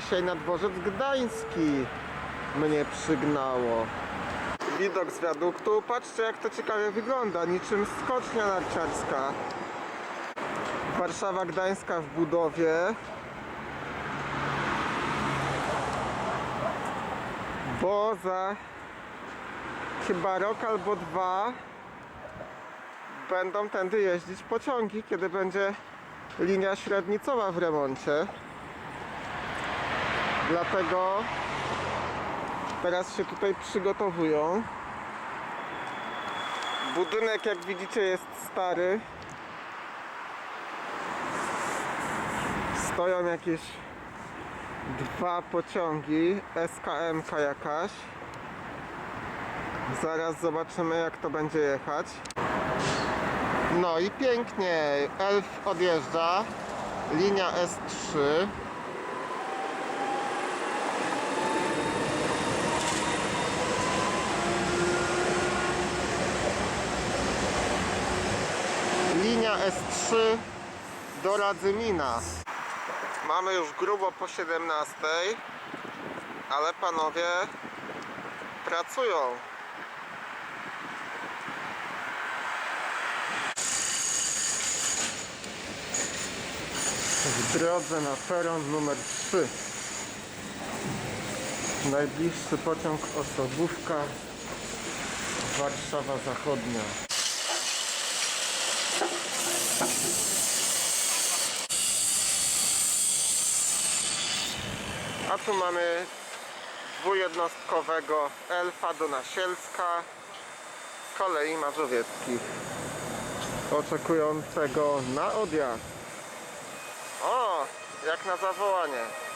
Dzisiaj na dworzec gdański mnie przygnało. Widok z wiaduktu. Patrzcie jak to ciekawie wygląda. Niczym skocznia narciarska. Warszawa Gdańska w budowie. Bo za chyba rok albo dwa będą tędy jeździć pociągi, kiedy będzie linia średnicowa w remoncie. Dlatego teraz się tutaj przygotowują. Budynek, jak widzicie, jest stary. Stoją jakieś dwa pociągi, SKM jakaś. Zaraz zobaczymy, jak to będzie jechać. No i pięknie, Elf odjeżdża, linia S3. Linia S3 do Radzymina. Mamy już grubo po 17, ale panowie pracują. w drodze na peron numer 3. Najbliższy pociąg osobówka Warszawa Zachodnia. A tu mamy dwujednostkowego Elfa do Nasielska z kolei mazowieckich oczekującego na odjazd. O, jak na zawołanie.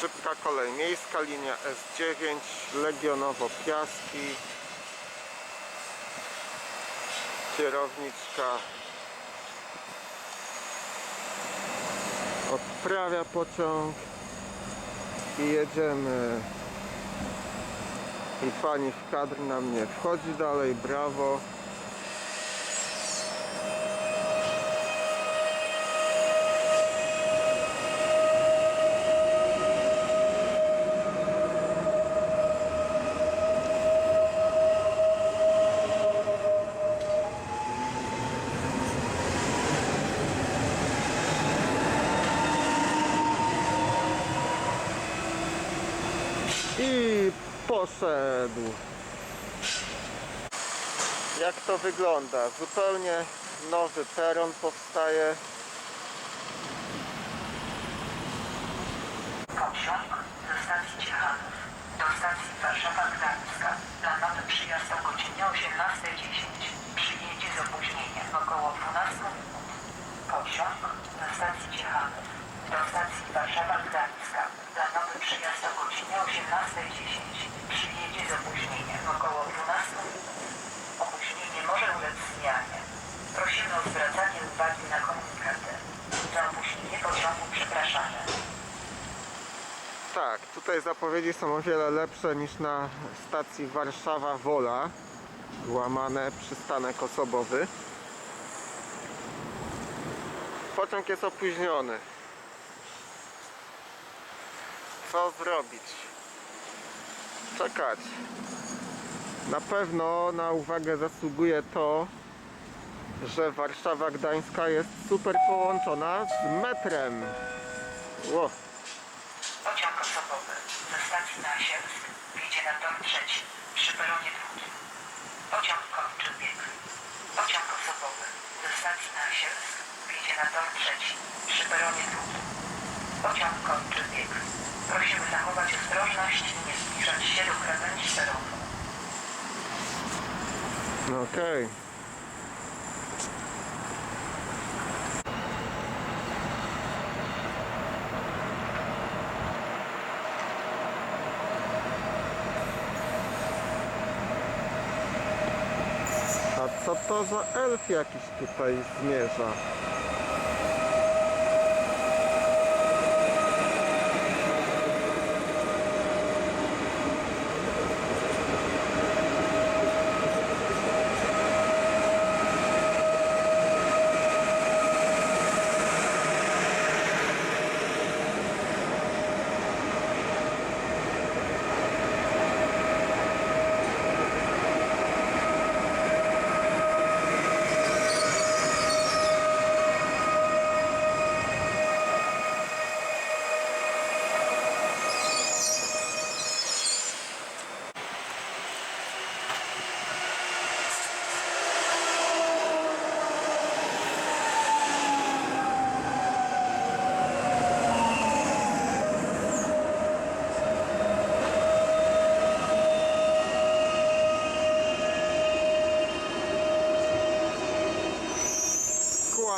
Szybka kolej miejska, linia S9, Legionowo Piaski. Kierowniczka odprawia pociąg i jedziemy. I pani w kadr na mnie wchodzi dalej, brawo. I poszedł. Jak to wygląda? Zupełnie nowy peron powstaje. Pociąg ze stacji Ciechanów do stacji Warszawa Gdańska. Planowy przyjazd o godzinie 18.10. Przyjedzie z opóźnieniem około 12 minut. Pociąg ze stacji Ciechanów do stacji Warszawa Gdańska. Planowy przyjazd o godzinie 18.10. Przyjedzie z opóźnieniem około 12 minut. Opóźnienie może ulec zmianie. Prosimy o zwracanie uwagi na komunikaty. Za opóźnienie pociągu przepraszamy. Tak, tutaj zapowiedzi są o wiele lepsze niż na stacji Warszawa Wola. Łamane przystanek osobowy. Pociąg jest opóźniony. Co zrobić? Czekać. Na pewno na uwagę zasługuje to, że Warszawa Gdańska jest super połączona z metrem. Ło. Pociąg osobowy ze stacji Nasielsk wjedzie na tor trzeci przy peronie drugim. Pociąg kończy bieg. Pociąg osobowy ze stacji Nasielsk wjedzie na tor trzeci przy peronie drugim. Pociąg kończy bieg. Prosimy zachować ostrożność i nie zbliżać się do krawędzi peronu. No okej. A co to za elf jakiś tutaj zmierza?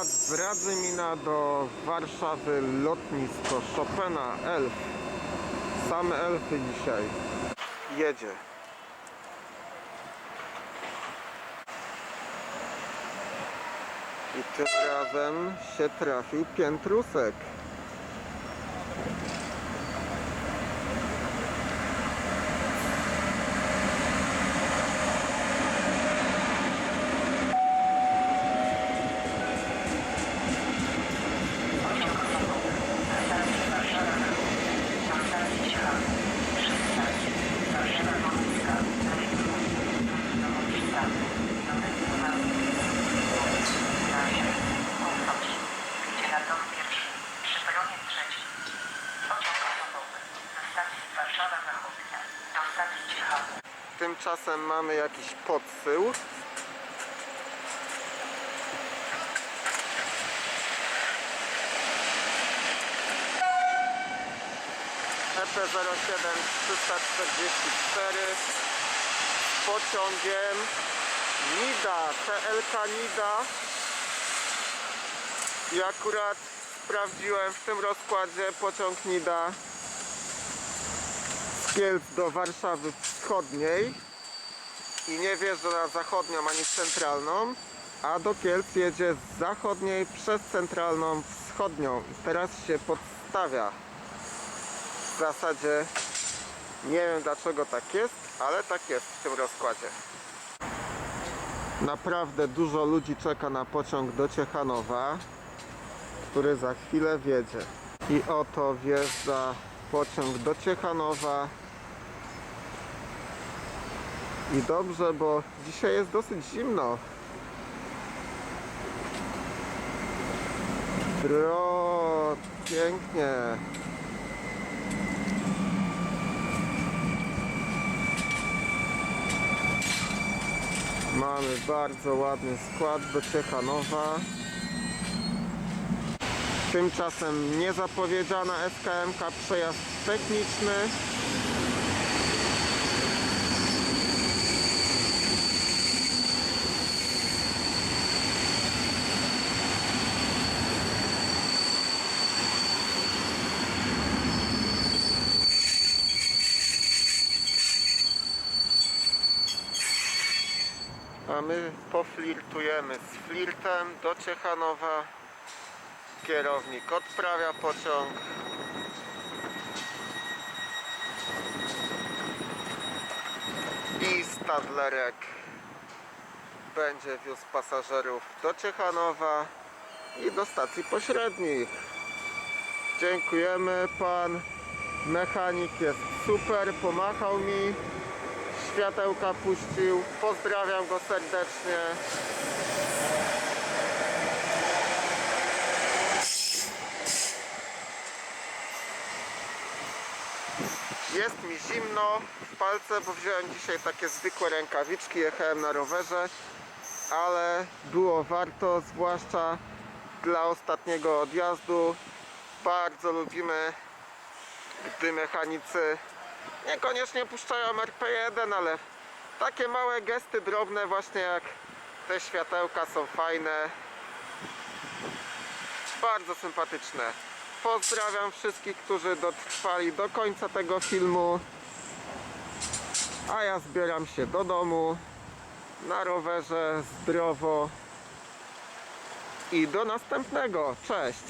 Skład z Radzymina do Warszawy lotnisko Chopina Elf. Same elfy dzisiaj. Jedzie. I tym razem się trafił piętrusek. Pociąg osobowy na stacji Warszawa do stacji Ciechanow. Przystań Warszawa Lotnicka. Nowa przystanek. Nowy numer. Razie. Północ. Idzie na dom pierwszy. Przy peronie trzecim. Pociąg osobowy na stacji Warszawa Zachodnia do stacji Ciechanow. Tymczasem mamy jakiś podsył. EP07 344 z pociągiem Nida, TLK Nida. I akurat sprawdziłem w tym rozkładzie pociąg Nida z Kielc do Warszawy Wschodniej i nie wjeżdża zachodnią ani centralną, a do Kielc jedzie z zachodniej przez centralną wschodnią teraz się podstawia. W zasadzie nie wiem dlaczego tak jest, ale tak jest w tym rozkładzie. Naprawdę dużo ludzi czeka na pociąg do Ciechanowa, który za chwilę wjedzie. I oto wjeżdża pociąg do Ciechanowa. I dobrze, bo dzisiaj jest dosyć zimno. Bro, pięknie. Mamy bardzo ładny skład do Ciechanowa. Tymczasem niezapowiedziana SKMK przejazd techniczny. My poflirtujemy z flirtem do Ciechanowa. Kierownik odprawia pociąg. I Stadlerek będzie wiózł pasażerów do Ciechanowa i do stacji pośrednich. Dziękujemy. Pan mechanik jest super, pomachał mi, światełka puścił. Pozdrawiam go serdecznie. Jest mi zimno w palce, bo wziąłem dzisiaj takie zwykłe rękawiczki, jechałem na rowerze, ale było warto, zwłaszcza dla ostatniego odjazdu. Bardzo lubimy, gdy mechanicy niekoniecznie puszczają RP1, ale Takie małe gesty drobne właśnie jak te światełka są fajne. Bardzo sympatyczne. Pozdrawiam wszystkich, którzy dotrwali do końca tego filmu. A ja zbieram się do domu na rowerze zdrowo. I do następnego. Cześć!